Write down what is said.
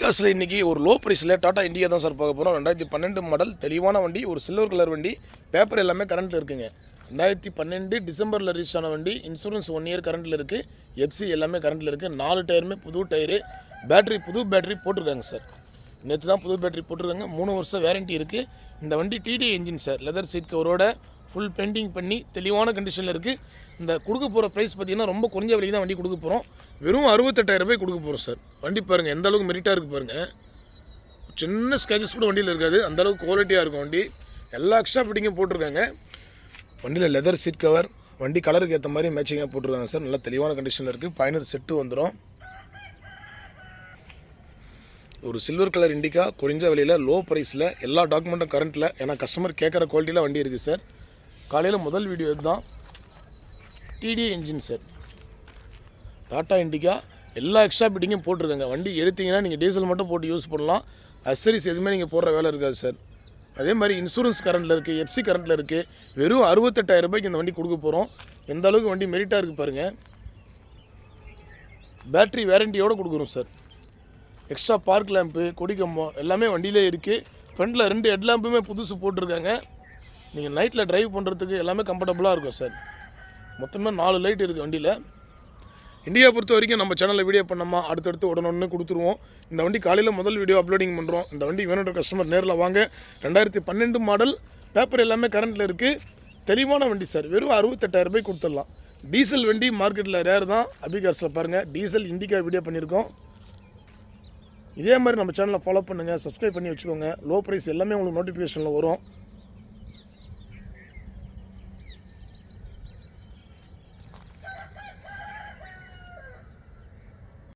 காசில் இன்றைக்கி ஒரு லோ ப்ரைஸில் டாடா இண்டியா தான் சார் பார்க்க போகிறோம் ரெண்டாயிரத்தி பன்னெண்டு மாடல் தெளிவான வண்டி ஒரு சில்வர் கலர் வண்டி. பேப்பர் எல்லாமே கரண்ட்டில் இருக்குங்க. ரெண்டாயிரத்தி பன்னெண்டு டிசம்பரில் ரிலீஸ் ஆன வண்டி இன்சூரன்ஸ் ஒன் இயர் கரண்ட்டில் இருக்குது எஃப்சி எல்லாமே கரண்ட்டில் இருக்குது நாலு டயருமே புது டயரு பேட்டரி புது பேட்டரி போட்டிருக்காங்க சார் நேற்று தான் புது பேட்டரி போட்டிருக்காங்க. மூணு வருஷம் வேரண்டி இருக்குது இந்த வண்டி DD engine sir leather seat கவரோட full painting பண்ணி தெளிவான கண்டிஷனில் இருக்குது இந்த கொடுக்க போகிற ப்ரைஸ் பார்த்திங்கன்னா ரொம்ப குறைஞ்ச விலைக்கு தான் வண்டி கொடுக்க போகிறோம் வெறும் அறுபத்தெட்டாயிரம் ரூபாய் கொடுக்க போகிறோம் சார் வண்டி பாருங்கள் எந்த அளவுக்கு மெரிட்டாக இருக்குது பாருங்கள் சின்ன ஸ்கேச்சஸ் கூட வண்டியில் இருக்காது. அந்தளவுக்கு குவாலிட்டியாக இருக்கும் வண்டி. எல்லா எக்ஸ்ட்ரா ஃபிட்டிங்கும் போட்டிருக்காங்க. வண்டியில் லெதர் சீட் கவர் வண்டி கலருக்கு ஏற்ற மாதிரி மேட்சிங்காக போட்டிருக்காங்க சார் நல்ல தெளிவான கண்டிஷனில் இருக்குது பயனர் செட்டு வந்துடும் ஒரு சில்வர் கலர் இண்டிகா குறைஞ்ச விலையில் லோ ப்ரைஸில் எல்லா டாக்குமெண்ட்டும் கரண்ட்டில் ஏன்னா கஸ்டமர் கேட்குற குவாலிட்டியில் வண்டி இருக்குது சார் காலையில் முதல் வீடியோ இதுதான். DD engine sir Tata Indica எல்லா எக்ஸ்ட்ரா பிட்டிங்கும் போட்டிருக்காங்க. வண்டி எடுத்தீங்கன்னா நீங்கள் டீசல் மட்டும் போட்டு யூஸ் பண்ணலாம். அசரிஸ் எதுவுமே நீங்கள் போடுற வேலை இருக்காது சார் அதே மாதிரி இன்சூரன்ஸ் கரண்ட்டில் இருக்குது எஃப்சி கரண்ட்டில் இருக்குது வெறும் அறுபத்தெட்டாயிரம் ரூபாய்க்கு இந்த வண்டி கொடுக்க போகிறோம் எந்த அளவுக்கு வண்டி மெரிட்டாக இருக்குது பாருங்கள் பேட்டரி வேரண்டியோடு கொடுக்குறோம் சார் எக்ஸ்ட்ரா பார்க் லேம்பு கொடி கம்பம் எல்லாமே வண்டியிலே இருக்குது ஃப்ரண்டில் ரெண்டு ஹெட் லேம்புமே புதுசு போட்டிருக்காங்க. நீங்கள் நைட்டில் டிரைவ் பண்ணுறதுக்கு எல்லாமே கம்ஃபர்டபுளாக இருக்கும் சார் மொத்தமாக நாலு லைட் இருக்குது வண்டியில். இந்தியா பொறுத்த வரைக்கும் நம்ம சேனலில் வீடியோ பண்ணோமா அடுத்தடுத்து உடனே கொடுத்துருவோம். இந்த வண்டி காலையில் முதல் வீடியோ அப்லோடிங் பண்ணுறோம் இந்த வண்டி வேணுன்ற கஸ்டமர் நேரில் வாங்க. ரெண்டாயிரத்தி பன்னெண்டு மாடல் பேப்பர் எல்லாமே கரண்ட்டில் இருக்குது தெளிவான வண்டி சார் வெறும் அறுபத்தெட்டாயிரம் ரூபாய் கொடுத்துடலாம். டீசல் வண்டி மார்க்கெட்டில் ரேர் தான். அபிகார்ஸில் பாருங்கள் டீசல் இண்டிகா வீடியோ பண்ணியிருக்கோம். இதே மாதிரி நம்ம சேனலை ஃபாலோ பண்ணுங்கள் சப்ஸ்கிரைப் பண்ணி வச்சுக்கோங்க. லோ ப்ரைஸ் எல்லாமே உங்களுக்கு நோட்டிஃபிகேஷனில் வரும்.